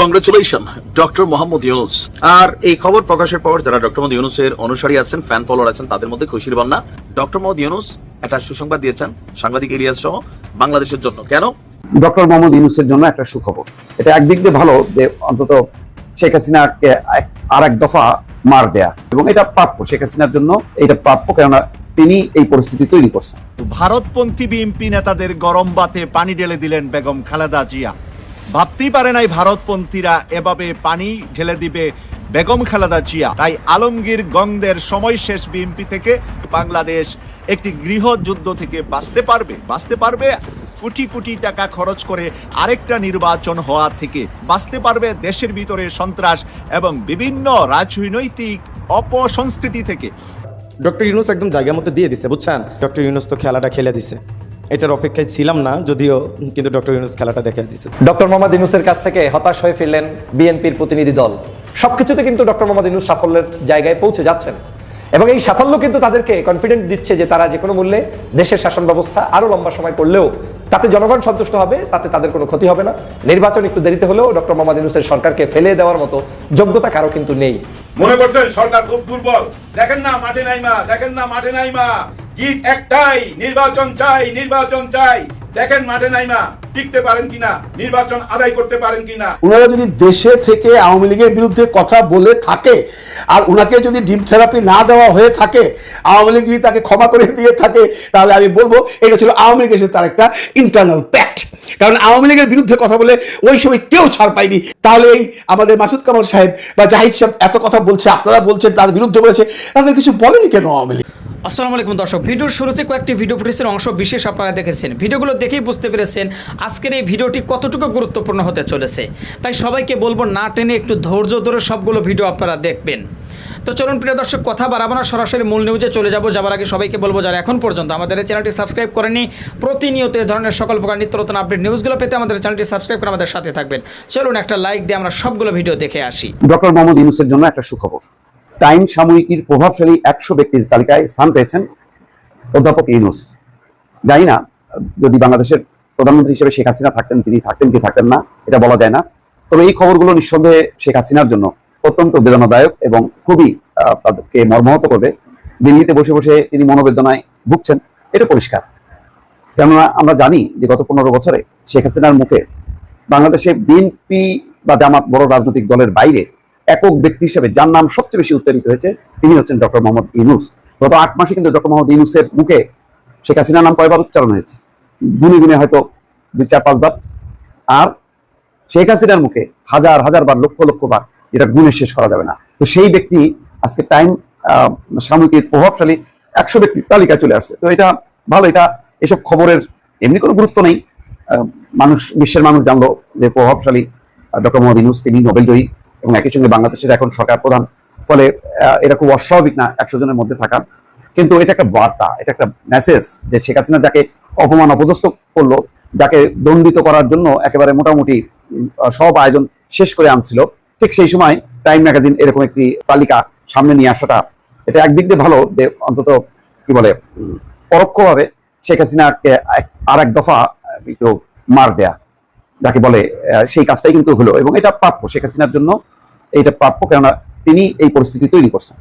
Congratulation doctor Mohammad Yunus আর এই খবর প্রকাশের পর যারা ডক্টর মোহাম্মদ ইউনুসের অনুসারী আছেন ফ্যান ফলোয়ার আছেন তাদের মধ্যে খুশির বন্যা ডক্টর মোহাম্মদ ইউনুস একটা সুসংবাদ দিয়েছেন সাংবাদিক ইলিয়াস সহ বাংলাদেশের জন্য। কেন? ডক্টর মোহাম্মদ ইউনুসের জন্য একটা সুখবর। এটা একদিক দিয়ে ভালো যে অন্তত শেখ হাসিনাকে আর এক দফা মার দেয়া। এবং এটা প্রাপ্য শেখ হাসিনার জন্য এটা প্রাপ্য কেননা তিনি এই পরিস্থিতি তৈরি করছেন। ভারতপন্থী বিএনপি নেতাদের গরম বাতে পানি ঢেলে দিলেন বেগম খালেদা জিয়া। ভাবতেই পারে নাই ভারতপন্থীরা এভাবে পানি ঢেলে দিবে বেগম খালেদা জিয়া। তাই আলমগীর গংদের সময় শেষ বিএনপি থেকে বাংলাদেশ একটি গৃহযুদ্ধ থেকে বাঁচতে পারবে। বাঁচতে পারবে, কোটি কোটি টাকা খরচ করে আরেকটা নির্বাচন হওয়া থেকে বাঁচতে পারবে দেশের ভিতরে সন্ত্রাস এবং বিভিন্ন রাজনৈতিক অপসংস্কৃতি থেকে। ডক্টর ইউনুস একদম জায়গা মতো দিয়ে দিছে, বুঝছেন? ডক্টর ইউনুস তো খেলাটা খেলে দিছে। এটার অপেক্ষায় ছিলাম না, যদিও কিন্তু ডক্টর ইউনুস খেলাটা দেখা দিচ্ছে ডক্টর মোহাম্মদ ইউনুসের কাছ থেকে হতাশ হয়ে ফিরলেন বিএনপির প্রতিনিধি দল। সবকিছুতে কিন্তু ডক্টর মোহাম্মদ ইউনুস সাফল্যের জায়গায় পৌঁছে যাচ্ছেন। এবং এই সাফল্য কিন্তু তাদেরকে কনফিডেন্ট দিচ্ছে যে তারা যে কোনো মূল্যে দেশের শাসন ব্যবস্থা আরও লম্বা সময় করলেও তাতে জনগণ সন্তুষ্ট হবে তাতে তাদের কোনো ক্ষতি হবে না। নির্বাচন একটু দেরিতে হলেও ডক্টর মোহাম্মদ ইউনুসের সরকারকে ফেলে দেওয়ার মতো যোগ্যতা কারও কিন্তু নেই। মনে করছেন সরকার খুব দুর্বল? দেখেন না মাঠে নাইমা দেখেন না মাঠে নাইমা। গীত একটাই নির্বাচন চাই নির্বাচন চাই। দেখেন মাঠে নাইমা টিকতে পারেন কিনা নির্বাচন আদায় করতে পারেন কিনা। ওনারা যদি দেশে থেকে আওয়ামী লীগের বিরুদ্ধে কথা বলে থাকে আর ওনাকে যদি ডিম থেরাপি না দেওয়া হয়ে থাকে, আওয়ামী লীগ যদি তাকে ক্ষমা করে দিয়ে থাকে, তাহলে আমি বলব এটা ছিল আওয়ামী লীগের সাথে তার একটা ইন্টারনাল প্যাক্ট কারণ আওয়ামী লীগের বিরুদ্ধে কথা বলে ওই সময় কেউ ছাড় পায়নি। তাহলে এই আমাদের মাসুদ কামাল সাহেব বা জাহিদ সাহেব এত কথা বলছে, আপনারা বলছেন তার বিরুদ্ধে বলেছে, তাদের কিছু বলেনি কেন আওয়ামী লীগ? আসসালামু আলাইকুম দর্শক, ভিডিওর শুরুতে কয়েকটি ভিডিও ফুটেজের অংশ বিশেষ আপনারা দেখেছেন। ভিডিওগুলো দেখেই বুঝতে পেরেছেন আজকের এই ভিডিওটি কতটুকু গুরুত্বপূর্ণ হতে চলেছে। তাই সবাইকে বলব, না টেনে একটু ধৈর্য ধরে সবগুলো ভিডিও আপনারা দেখবেন। তো চলুন, প্রিয় দর্শক, কথা বাড়াবো না, সরাসরি মূল নিউজে চলে যাব। যাবার আগে সবাইকে বলব, যারা এখন পর্যন্ত আমাদের এই চ্যানেলটি সাবস্ক্রাইব করেনি প্রতিনিয়ত এই ধরনের সকল প্রকার নিত্য নতুন আপডেট নিউজগুলো পেতে আমাদের চ্যানেলটি সাবস্ক্রাইব করে আমাদের সাথে থাকবেন। চলুন, একটা লাইক দিয়ে আমরা সবগুলো ভিডিও দেখে আসি। ডক্টর মোহাম্মদ ইউনুসের জন্য একটা সুখবর। টাইম সাময়িকীর প্রভাবশালী একশো ব্যক্তির তালিকায় স্থান পেয়েছেন অধ্যাপক ইউনুস। জানি না, যদি বাংলাদেশের প্রধানমন্ত্রী হিসেবে শেখ হাসিনা থাকতেন, তিনি থাকতেন কি থাকতেন না, এটা বলা যায় না। তবে এই খবরগুলো নিঃসন্দেহে শেখ হাসিনার জন্য অত্যন্ত বেদনাদায়ক এবং খুবই তাদেরকে মর্মাহত করবে। দিল্লিতে বসে বসে তিনি মনোবেদনায় ভুগছেন। এটা পরিষ্কার। কেননা আমরা জানি যে গত পনেরো বছরে শেখ হাসিনার মুখে বাংলাদেশে বিএনপি বা জামাত বড় রাজনৈতিক দলের বাইরে একক ব্যক্তি হিসেবে যার নাম সবচেয়ে বেশি উচ্চারিত হয়েছে, তিনি হচ্ছেন ডক্টর মোহাম্মদ ইউনুস। গত আট মাসে কিন্তু ডক্টর মোহাম্মদ ইউনুসের মুখে শেখ হাসিনার নাম কয়বার উচ্চারণ হয়েছে? গুনে গুনে হয়তো দুই, চার, পাঁচবার। আর শেখ হাসিনার মুখে হাজার হাজার বার লক্ষ লক্ষ বার এটা গুণে শেষ করা যাবে না। তো সেই ব্যক্তি আজকে টাইম সাময়িকীর প্রভাবশালী একশো ব্যক্তির তালিকায় চলে আসছে। তো এটা ভালো, এটা এসব খবরের এমনি কোনো গুরুত্ব নেই। মানুষ, বিশ্বের মানুষ জানলো যে প্রভাবশালী ডক্টর মোহাম্মদ ইউনুস, তিনি নোবেল জয়ী এবং একই সঙ্গে বাংলাদেশের এখন সরকার প্রধান। ফলে এটা খুব অস্বাভাবিক না একশো জনের মধ্যে থাকা। কিন্তু এটা একটা বার্তা, এটা একটা মেসেজ যে শেখ হাসিনা যাকে অপমান অপদস্থ করল, যাকে দণ্ডিত করার জন্য একেবারে মোটামুটি সব আয়োজন শেষ করে আনছিল। ঠিক সেই সময় টাইম ম্যাগাজিন এরকম একটি তালিকা সামনে নিয়ে আসাটা, এটা একদিক দিয়ে ভালো যে অন্তত, কি বলে, পরোক্ষভাবে শেখ হাসিনাকে আর এক দফা, একটু মার দেয়া, যাকে বলে সেই কাজটাই কিন্তু হলো। এবং এটা প্রাপ্য শেখ হাসিনার জন্য এটা প্রাপ্য, কেননা তিনি এই পরিস্থিতি তৈরি করছেন।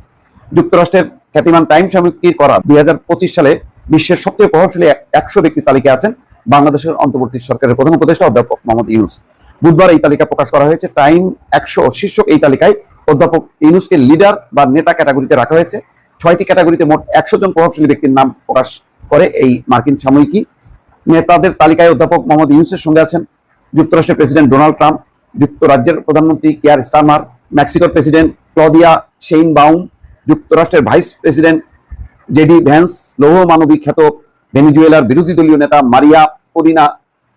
যুক্তরাষ্ট্রের খ্যাতিমান টাইম সাময়িকীর করা দুই হাজার পঁচিশ সালে বিশ্বের সবচেয়ে প্রভাবশালী একশো ব্যক্তির তালিকায় আছেন বাংলাদেশের অন্তর্বর্তী সরকারের প্রধান উপদেষ্টা অধ্যাপক মোহাম্মদ ইউনুস। বুধবার এই তালিকা প্রকাশ করা হয়েছে। টাইম একশো শীর্ষক এই তালিকায় অধ্যাপক ইউনুসকে লিডার বা নেতা ক্যাটাগরিতে রাখা হয়েছে। ছয়টি ক্যাটাগরিতে মোট একশো জন প্রভাবশালী ব্যক্তির নাম প্রকাশ করে এই মার্কিন সাময়িকী। নেতাদের তালিকায় অধ্যাপক মোহাম্মদ ইউনুসের সঙ্গে আছেন যুক্তরাষ্ট্রের প্রেসিডেন্ট ডোনাল্ড ট্রাম্প, যুক্তরাজ্যের প্রধানমন্ত্রী কেয়ার স্টারমার মেক্সিকোর প্রেসিডেন্ট ক্লদিয়া শেইন বাউম যুক্তরাষ্ট্রের ভাইস প্রেসিডেন্ট জেডি ভ্যান্স, লৌহ মানবিক খ্যাত ভেনিজুয়েলার বিরোধী দলীয় নেতা মারিয়া করিনা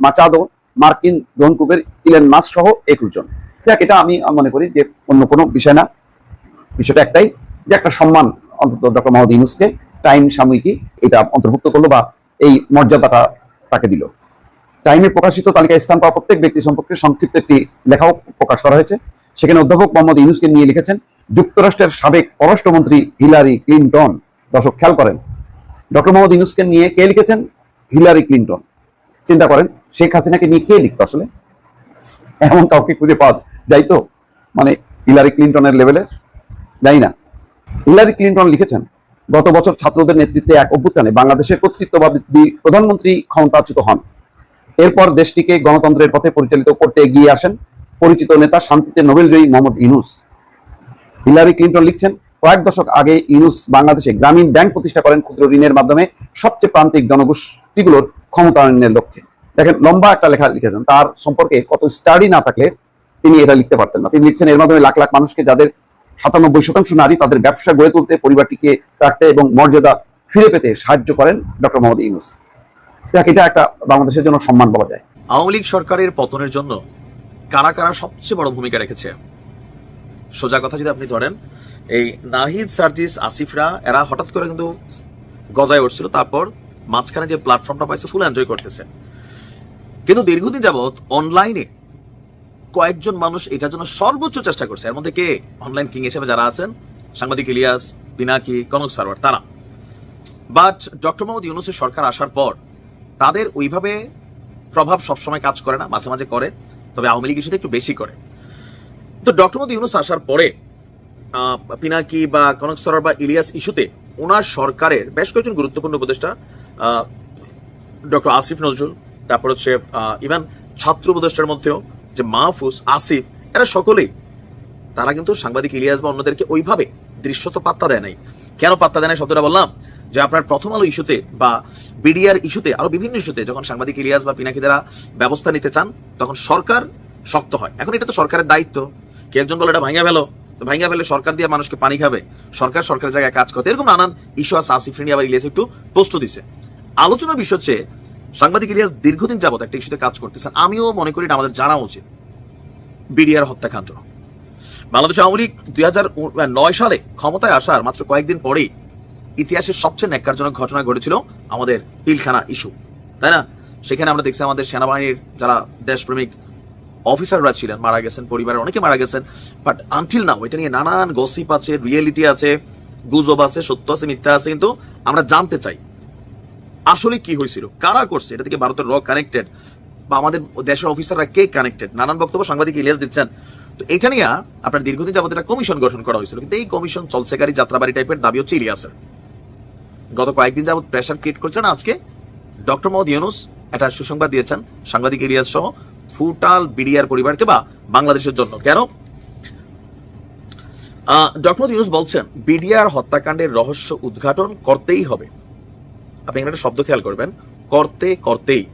মাচাদো, মার্কিন ধনকুবের ইলেন মাস সহ একুশ জন। দেখ এটা আমি মনে করি যে অন্য কোনো বিষয় না। বিষয়টা একটাই যে একটা সম্মান অন্তত ডক্টর মোহাম্মদ ইউনুসকে টাইম সাময়িকী এটা অন্তর্ভুক্ত করল বা এই মর্যাদাটা তাকে দিল। টাইমে প্রকাশিত তালিকায় স্থান পাওয়া প্রত্যেক ব্যক্তি সম্পর্কে সংক্ষিপ্ত একটি লেখাও প্রকাশ করা হয়েছে। সেখানে অধ্যাপক মোহাম্মদ ইউনুসকে নিয়ে লিখেছেন, যুক্তরাষ্ট্রের সাবেক পররাষ্ট্রমন্ত্রী হিলারি ক্লিনটন। দর্শক, খেয়াল করেন, ডক্টর মোহাম্মদ ইউনুসকে নিয়ে কে লিখেছেন? Hillary Clinton. চিন্তা করেন, শেখ হাসিনাকে নিয়ে কে লিখতো আসলে? এমন কাউকে খুঁজে পাওয়া যায় তো? মানে হিলারি ক্লিন্টনের লেভেলের? জানি না। হিলারি ক্লিন্টন লিখেছেন, গত বছর ছাত্রদের নেতৃত্বে এক অভ্যুত্থানে বাংলাদেশের কর্তৃত্ববাদী প্রধানমন্ত্রী ক্ষমতাচ্যুত হন। এরপর দেশটিকে গণতন্ত্রের পথে পরিচালিত করতে এগিয়ে আসেন। পরিচিত নেতা শান্তিতে নোবেলজয়ী মোহাম্মদ ইউনুস। হিলারি ক্লিন্টন লিখছেন, কয়েক দশক আগে ইউনুস বাংলাদেশে গ্রামীণ ব্যাংক প্রতিষ্ঠা করেন ক্ষুদ্র ঋণের মাধ্যমে সবচেয়ে প্রান্তিক জনগোষ্ঠীগুলোর ক্ষমতায়নের লক্ষ্যে। দেখেন, লম্বা একটা লেখা লিখেছেন, তার সম্পর্কে কত স্টাডি না থাকলে তিনি এটা লিখতে পারতেন না। তিনি লিখছেন, এর মাধ্যমে লাখ লাখ মানুষকে যাদের সাতানব্বই শতাংশ নারী তাদের ব্যবসা গড়ে তুলতে, পরিবারটিকে রাখতে এবং মর্যাদা ফিরে পেতে সাহায্য করেন ডক্টর মোহাম্মদ ইউনুস। দেখ, এটা একটা বাংলাদেশের জন্য সম্মান বলা যায়। আওয়ামী লীগ সরকারের পতনের জন্য কারা কারা সবচেয়ে বড় ভূমিকা রেখেছে? সোজা কথা যদি আপনি ধরেন, এই নাহিদ, সার্জিস, আসিফরা, এরা হঠাৎ করে কিন্তু গজায় উঠছিল, তারপর মাঝখানে যে প্ল্যাটফর্মটা পাইছে ফুল এনজয় করতেছে। কিন্তু দীর্ঘদিন যাবৎ অনলাইনে কয়েকজন মানুষ এটার জন্য সর্বোচ্চ চেষ্টা করছে। এর মধ্যে কে? অনলাইন কিং হিসেবে যারা আছেন, সাংবাদিক ইলিয়াস, পিনাকি, কনক সারওয়ার তারা। বাট ডক্টর মোহাম্মদ ইউনুসের সরকার আসার পর তাদের ওইভাবে প্রভাব সবসময় কাজ করে না, মাঝে মাঝে করে। তবে আওয়ামী লীগ ইস্যুতে একটু বেশি করে। তো ডক্টর মোহাম্মদ ইউনুস আসার পরে পিনাকি বা কনক সরোয়ার বা ইলিয়াস ইস্যুতে ওনার সরকারের বেশ কয়েকজন গুরুত্বপূর্ণ উপদেষ্টা ডক্টর আসিফ নজরুল, তারপর হচ্ছে ইভেন ছাত্র উপদেষ্টার মধ্যেও যে মাহফুজ, আসিফ, এরা সকলেই, তারা কিন্তু সাংবাদিক ইলিয়াস বা অন্যদেরকে ওইভাবে দৃশ্যত পাত্তা দেয় নাই। কেন পাত্তা দেয় নাই শব্দটা বললাম? যে আপনার প্রথম আলো ইস্যুতে বা বিডিআর ইস্যুতে, আরও বিভিন্ন ইস্যুতে যখন সাংবাদিক ইলিয়াস বা পিনাকি দ্বারা ব্যবস্থা নিতে চান, তখন সরকার শক্ত হয়। এখন এটা তো সরকারের দায়িত্ব। কে একজন বলে এটা ভাঙা ফেলো। ভাঙা ফেলে সরকার দিয়ে মানুষকে পানি খাবে। সরকার সরকারের জায়গায় কাজ করতে এরকম নানান ইস্যু আছে। আসিফ আবার ইলিয়াস একটু পোস্ট দিছে। আলোচনার বিষয় হচ্ছে, সাংবাদিক ইলিয়াস দীর্ঘদিন যাবত একটা ইস্যুতে কাজ করতেছেন। আমিও মনে করি এটা আমাদের জানা উচিত। বিডিআর হত্যাকাণ্ড। বাংলাদেশ আওয়ামী লীগ দুই সালে ক্ষমতায় আসার মাত্র কয়েকদিন পরেই ইতিহাসের সবচেয়ে ন্যাক্কারজনক ঘটনা ঘটেছিল আমাদের পিলখানা ইস্যু, তাই না? সেখানে আমরা দেখছি আমাদের সেনাবাহিনীর যারা দেশপ্রেমিক অফিসাররা ছিলেন, মারা গেছেন, পরিবারের অনেকে মারা গেছেন বাট আনটিল নাও এটা নিয়ে নানান গসিপ আছে রিয়েলিটি আছে, গুজব আছে, সত্য আছে, মিথ্যা আছে, কিন্তু আমরা জানতে চাই, আসলে কি হয়েছিল, কারা করছে, এটা থেকে ভারতের র কানেক্টেড বা আমাদের দেশের অফিসাররা কে কানেক্টেড নানান বক্তব্য সাংবাদিক ইলিয়াস দিচ্ছেন। তো এটা নিয়ে আপনার দীর্ঘদিন যাবত কমিশন গঠন করা হয়েছিল, কিন্তু এই কমিশন চলছেকারী যাত্রাবাড়ি টাইপের দাবি হচ্ছে ইলিয়াসের। গত কয়েকদিন যাবত প্রেশার ক্রিয়েট করছেন আজকে ডক্টর মোহাম্মদ ইউনুস একটা সুসংবাদ দিয়েছেন, সাংবাদিক ইলিয়াস সহ ফুটাল বিডিআর পরিবারকে বা বাংলাদেশের জন্য। কেন? ডক্টর ইউনুস বলছেন, বিডিআর হত্যাকাণ্ডের রহস্য উদ্ঘাটন করতেই হবে। আপনি একটা শব্দ খেয়াল করবেন, করতে করতেই।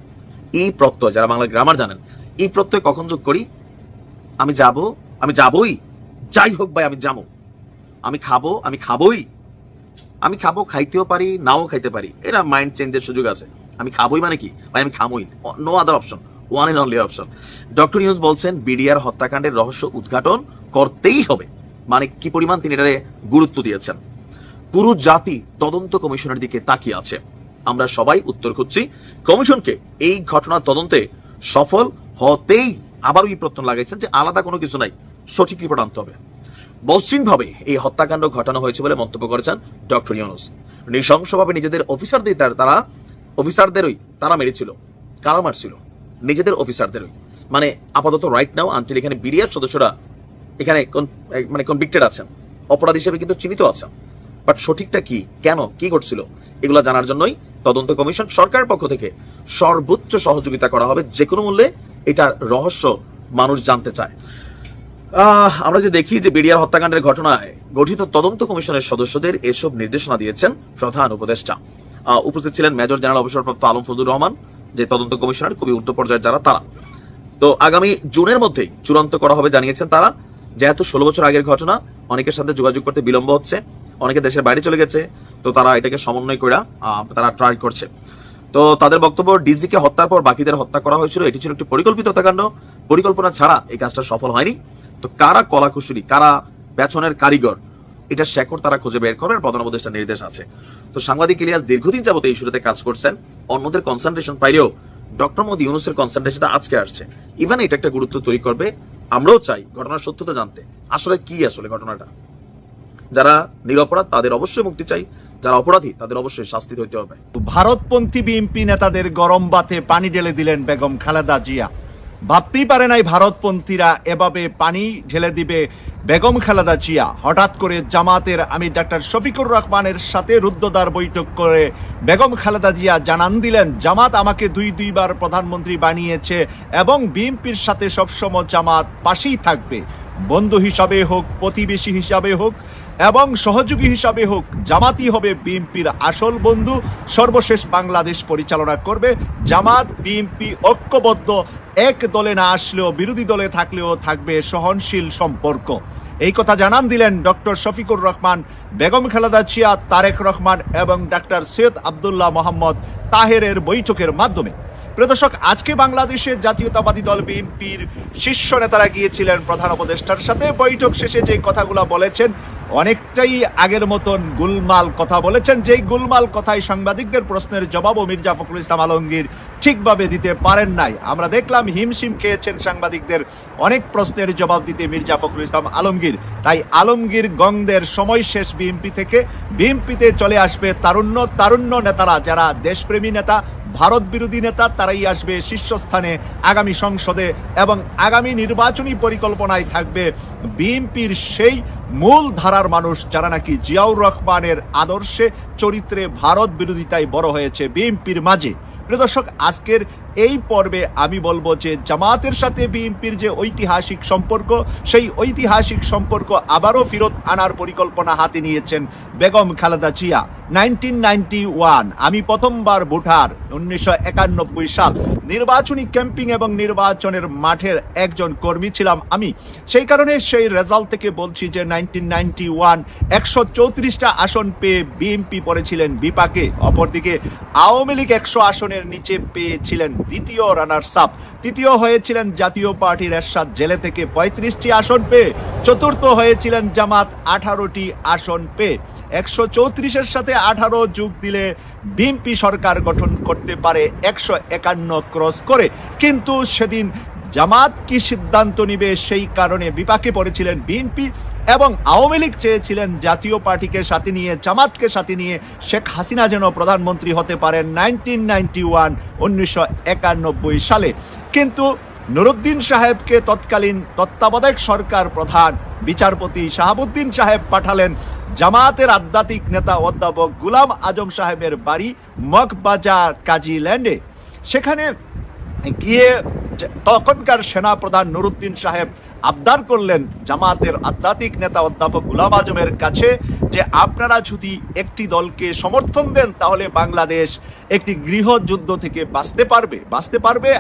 ই প্রত্যয়, যারা বাংলা গ্রামার জানেন, ই প্রত্যয় কখন যোগ করি? আমি যাব, আমি যাবই, যাই হোক ভাই, আমি যাব। আমি খাব, আমি খাবোই। আমি খাব, খাইতেও পারি, নাও খাইতে পারি। এটা মাইন্ড চেঞ্জের সুযোগ আছে। আমি খাবোই মানে কি? ভাই, আমি খামোই no other option one and only option doctor news বলছেন বিডিআর হত্যাকাণ্ডের রহস্য উদ্ঘাটন করতেই হবে। মানে কি পরিমাণ তিনি এটারে গুরুত্ব দিয়েছেন। পুরো জাতি তদন্ত কমিশনের দিকে তাকিয়ে আছে। আমরা সবাই উত্তর খুঁজছি, কমিশনকে এই ঘটনা তদন্তে সফল হতেই আবারও এই প্রত্যয় লাগাইছেন যে আলাদা কোনো কিছু নাই। সঠিক রিপোর্ট আনতে হবে। মসৃণভাবে এই হত্যাকাণ্ড ঘটানো হয়েছে বলে মন্তব্য করেছেন ডক্টর ইউনুস। নৃশংসভাবে নিজেদের অফিসারদের তার- অফিসারদেরই তারা মেরেছিল, কারা মারছিল? নিজেদের অফিসারদেরই। মানে আপাতত রাইট নাও আনটিল এখানে বিরিয়ার সদস্যরা এখানে মানে কনভিক্টেড আছেন। অপরাধ হিসেবে কিন্তু চিহ্নিত আছেন। বাট সঠিকটা কি? কেন? কি ঘটছিল? এগুলো জানার জন্যই তদন্ত কমিশন সরকারের পক্ষ থেকে সর্বোচ্চ সহযোগিতা করা হবে যে কোনো মূল্যে এটার রহস্য মানুষ জানতে চায়। আমরা যে দেখি যে বিডিআর হত্যাকাণ্ডের ঘটনায় গঠিত তদন্ত কমিশনের সদস্যদের এসব নির্দেশনা দিয়েছেন প্রধান উপদেষ্টা। উপস্থিত ছিলেন মেজর জেনারেল অবসরপ্রাপ্ত আলম ফজলুর রহমান, যে তদন্ত কমিশনার, খুবই উচ্চ পর্যায়ের যারা, তারা। তো আগামী জুনের মধ্যেই চূড়ান্ত করা হবে জানিয়েছেন তারা, যেহেতু ষোলো বছর আগের ঘটনা, অনেকের সাথে যোগাযোগ করতে বিলম্ব হচ্ছে, অনেকে দেশের বাইরে চলে গেছে, তো তারা এটাকে সমন্বয় করে তারা ট্রাই করছে। তো তাদের বক্তব্য ডিজিকে হত্যার পর বাকিদের হত্যা করা হয়েছিল, এটি ছিল একটি পরিকল্পিত হত্যাকাণ্ড। পরিকল্পনা ছাড়া এই কাজটা সফল হয়নি। তো কারা কলাকুশলী, কারা পেছনের কারিগর, এটা শেকড় তারা খুঁজে বের করার প্রধান উপদেষ্টার নির্দেশ আছে। তো সাংবাদিক ইলিয়াস দীর্ঘদিন যাবত এই ইস্যুতে কাজ করছেন, অন্যদের কনসেন্ট্রেশন পাইলেও ডক্টর মোদী ইউনুসের কনসেন্ট্রেশনটা আজকে আসছে। ইভেন, এটা একটা গুরুত্ব তৈরি করবে, আমরাও চাই ঘটনার সত্যতা জানতে। আসলে কি আসলে ঘটনাটা? যারা নিরপরাধ, তাদের অবশ্যই মুক্তি চাই, যারা অপরাধী, তাদের অবশ্যই শাস্তি হইতে হবে। ভারতপন্থী বিএনপি নেতাদের গরম বাতে পানি ঢেলে দিলেন বেগম খালেদা জিয়া। ভাবতেই পারে নাই ভারতপন্থীরা এভাবে পানি ঢেলে দিবে বেগম খালেদা জিয়া। হঠাৎ করে জামাতের আমি ডাক্তার শফিকুর রহমানের সাথে রুদ্ধদ্বার বৈঠক করে বেগম খালেদা জিয়া জানান দিলেন, জামাত আমাকে দুই দুইবার প্রধানমন্ত্রী বানিয়েছে এবং বিএনপির সাথে সবসময় জামাত পাশেই থাকবে। বন্ধু হিসাবে হোক, প্রতিবেশী হিসাবে হোক এবং সহযোগী হিসাবে হোক, জামাতই হবে বিএনপির আসল বন্ধু। সর্বশেষ বাংলাদেশ পরিচালনা করবে জামাত, বিএনপি ঐক্যবদ্ধ। এক দলে না আসলেও, বিরোধী দলে থাকলেও থাকবে সহনশীল সম্পর্ক। এই কথা জানান দিলেন ডক্টর শফিকুর রহমান, বেগম খালেদা জিয়া, তারেক রহমান এবং ডাক্তার সৈয়দ আবদুল্লাহ মোহাম্মদ তাহেরের বৈঠকের মাধ্যমে। প্রদর্শক, আজকে বাংলাদেশের জাতীয়তাবাদী দল বিএনপির শীর্ষ নেতারা গিয়েছিলেন প্রধান উপদেষ্টার সাথে। বৈঠক শেষে যে কথাগুলো বলেছেন অনেকটাই আগের মতন গুলমাল কথা বলেছেন, যেই গুলমাল কথায় সাংবাদিকদের প্রশ্নের জবাবও মির্জা ফখরুল ইসলাম আলমগীর ঠিকভাবে দিতে পারেন নাই। আমরা দেখলাম হিমশিম খেয়েছেন সাংবাদিকদের অনেক প্রশ্নের জবাব দিতে মির্জা ফখরুল ইসলাম আলমগীর। তাই আলমগীর গংদের সময় শেষ বিএনপি থেকে বিএনপিতে চলে আসবে তারুণ্য তারুণ্য নেতারা, যারা দেশপ্রেমী নেতা ভারত বিরোধী নেতা তারাই আসবে শীর্ষস্থানে আগামী সংসদে এবং আগামী নির্বাচনী পরিকল্পনায় থাকবে বিএনপির সেই মূল ধারার মানুষ যারা নাকি জিয়াউর রহমানের আদর্শে চরিত্রে ভারত বিরোধিতায় বড় হয়েছে বিএনপির মাঝে। প্রিয় দর্শক, আজকের এই পর্বে আমি বলব যে জামাতের সাথে বিএনপির যে ঐতিহাসিক সম্পর্ক, সেই ঐতিহাসিক সম্পর্ক আবারও ফেরত আনার পরিকল্পনা হাতে নিয়েছেন বেগম খালেদা জিয়া। নাইনটিন আমি প্রথমবার ভোটার, উনিশশো একানব্বই সাল। নির্বাচনী ক্যাম্পিং এবং নির্বাচনের মাঠের একজন কর্মী ছিলাম আমি। সেই কারণে সেই রেজাল্ট থেকে বলছি যে নাইনটিন নাইনটি ওয়ান, একশো চৌত্রিশটা আসন পেয়ে বিএনপি পড়েছিলেন বিপাকে। অপরদিকে আওয়ামী লীগ একশো আসনের নিচে পেয়েছিলেন দ্বিতীয় রানার সাপ তৃতীয় হয়েছিলেন জাতীয় পার্টির এরশাদ জেলে থেকে পঁয়ত্রিশটি আসন পেয়ে, চতুর্থ হয়েছিলেন জামাত আঠারোটি আসন পেয়ে। একশো চৌত্রিশের সাথে আঠারো যোগ দিলে বিএনপি সরকার গঠন করতে পারে একশো একান্ন ক্রস করে। কিন্তু সেদিন জামাত কি সিদ্ধান্ত নিবে সেই কারণে বিপাকে পড়েছিলেন বিএনপি এবং আওয়ামী লীগ চেয়েছিলেন জাতীয় পার্টিকে সাথে নিয়ে, জামাতকে সাথে নিয়ে শেখ হাসিনা যেন প্রধানমন্ত্রী হতে পারেন নাইনটিন নাইনটি ওয়ান, উনিশশো একানব্বই সালে। কিন্তু নুরুদ্দিন সাহেবকে তৎকালীন তত্ত্বাবধায়ক সরকার প্রধান বিচারপতি শাহাবুদ্দিন সাহেব পাঠালেন। জামাতের আধ্যাত্মিক নেতা অধ্যাপক গুলাম আজম সাহেবের বাড়ি মগবাজার কাজী ল্যান্ডে। সেখানে গিয়ে তখনকার সেনা প্রধান নুরুদ্দিন সাহেব আবদার করলেন জামাতের আধ্যাত্মিক নেতা অধ্যাপক গুলাম আজমের কাছে যে আপনারা যদি একটি দলকে সমর্থন দেন, তাহলে বাংলাদেশ একটি গৃহযুদ্ধ থেকে বাঁচতে পারবে বাঁচতে পারবে।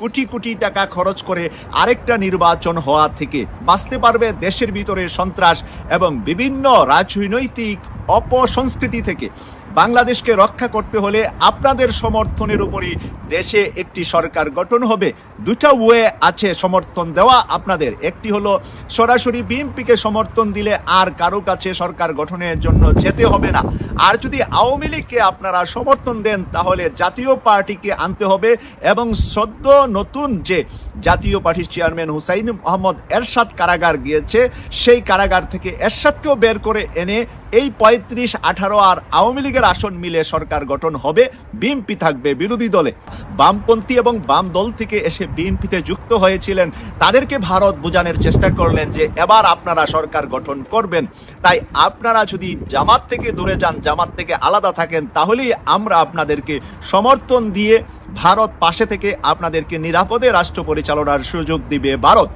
কোটি কোটি টাকা খরচ করে আরেকটা নির্বাচন হওয়া থেকে বাঁচতে পারবে দেশের ভিতরে সন্ত্রাস এবং বিভিন্ন রাজনৈতিক অপসংস্কৃতি থেকে। বাংলাদেশকে রক্ষা করতে হলে আপনাদের সমর্থনের উপরই দেশে একটি সরকার গঠন হবে। দুটা ওয়ে আছে সমর্থন দেওয়া আপনাদের। একটি হলো, সরাসরি বিএনপিকে সমর্থন দিলে আর কারও কাছে সরকার গঠনের জন্য যেতে হবে না। আর যদি আওয়ামী লীগকে আপনারা সমর্থন দেন, তাহলে জাতীয় পার্টিকে আনতে হবে এবং সদ্য নতুন যে জাতীয় পার্টির চেয়ারম্যান হুসাইন মোহাম্মদ এরশাদ কারাগার গিয়েছে। সেই কারাগার থেকে এরশাদকেও বের করে এনে এই পঁয়ত্রিশ, আঠারো আর আওয়ামী লীগের আসন মিলে সরকার গঠন হবে, বিএনপি থাকবে বিরোধী দলে। বামপন্থী এবং বাম দল থেকে এসে বিএনপিতে যুক্ত হয়েছিলেন। তাদেরকে ভারত বোঝানোর চেষ্টা করলেন যে এবার আপনারা সরকার গঠন করবেন। তাই আপনারা যদি জামাত থেকে দূরে যান, জামাত থেকে আলাদা থাকেন, তাহলেই আমরা আপনাদেরকে সমর্থন দিয়ে ভারত পাশে থেকে আপনাদেরকে নিরাপদে রাষ্ট্র পরিচালনার সুযোগ দিবে ভারত।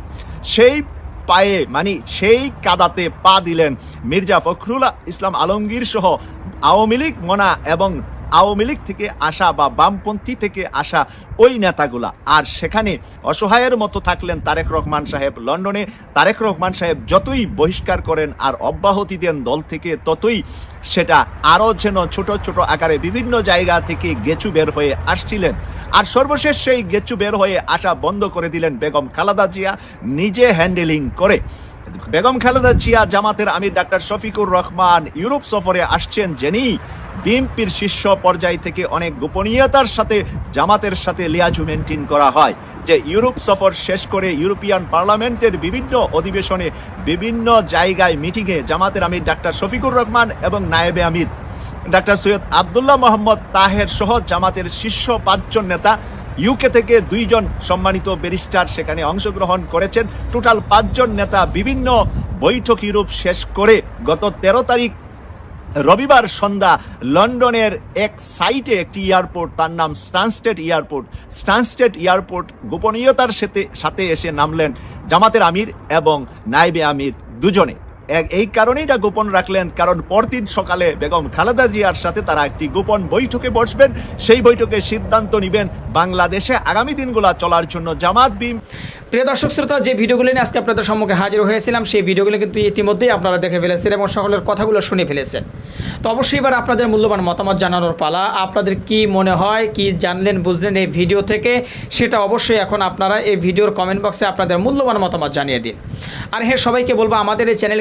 সেই পায়ে মানে সেই কাদাতে পা দিলেন মির্জা ফখরুল ইসলাম আলমগীর সহ আওয়ামী লীগ, মনা এবং আওয়ামী লীগ থেকে আসা বা বামপন্থী থেকে আসা ওই নেতাগুলা। আর সেখানে অসহায়ের মতো থাকলেন তারেক রহমান সাহেব লন্ডনে। তারেক রহমান সাহেব যতই বহিষ্কার করেন আর অব্যাহতি দেন দল থেকে, ততই সেটা আরও যেন ছোট ছোট আকারে বিভিন্ন জায়গা থেকে গেচু বের হয়ে আসছিলেন। আর সর্বশেষ সেই গেচু বের হয়ে আসা বন্ধ করে দিলেন বেগম খালাদা জিয়া, নিজে হ্যান্ডেলিং করে। বেগম খালেদা জিয়া জামাতের আমির ডাক্তার শফিকুর রহমান ইউরোপ সফরে আসছেন যিনি বিএনপির শীর্ষ পর্যায় থেকে অনেক গোপনীয়তার সাথে জামাতের সাথে লিয়াজু মেনটেন করা হয়। যে ইউরোপ সফর শেষ করে ইউরোপিয়ান পার্লামেন্টের বিভিন্ন অধিবেশনে বিভিন্ন জায়গায় মিটিংয়ে জামাতের আমির ডাক্তার শফিকুর রহমান এবং নায়েবে আমির। ডাক্তার সৈয়দ আবদুল্লাহ মোহাম্মদ তাহের সহ জামাতের শীর্ষ পাঁচজন নেতা ইউকে থেকে দুইজন সম্মানিত ব্যারিস্টার সেখানে অংশগ্রহণ করেছেন। টোটাল পাঁচজন নেতা বিভিন্ন বৈঠক ইউরোপ শেষ করে গত তেরো তারিখ রবিবার সন্ধ্যা লন্ডনের এক সাইটে একটি এয়ারপোর্ট, তার নাম স্টানস্টেড এয়ারপোর্ট স্টানস্টেড এয়ারপোর্ট গোপনীয়তার সাথে সাথে এসে নামলেন জামাতের আমির এবং নাইবে আমির দুজনে। এই কারণেই এটা গোপন রাখলেন, কারণ পরদিন সকালে বেগম খালেদা জিয়ার সাথে তারা একটি গোপন বৈঠকে বসবেন। সেই বৈঠকে সিদ্ধান্ত নেবেন বাংলাদেশে আগামী দিনগুলো চলার জন্য জামাত বিম। প্রিয় দর্শক, শ্রোতা, যে ভিডিওগুলো নিয়ে আজকে আপনাদের সম্মুখে হাজির হয়েছিলাম, সেই ভিডিওগুলো কিন্তু ইতিমধ্যেই আপনারা দেখে ফেলেছেন এবং সকলের কথাগুলো শুনে ফেলেছেন। তো অবশ্যই এবার আপনাদের মূল্যবান মতামত জানানোর পালা। আপনাদের কি মনে হয়, কি জানলেন, বুঝলেন এই ভিডিও থেকে, সেটা অবশ্যই এখন আপনারা এই ভিডিওর কমেন্ট বক্সে আপনাদের মূল্যবান মতামত জানিয়ে দিন। আর হ্যাঁ সবাইকে বলব, আমাদের এই চ্যানেল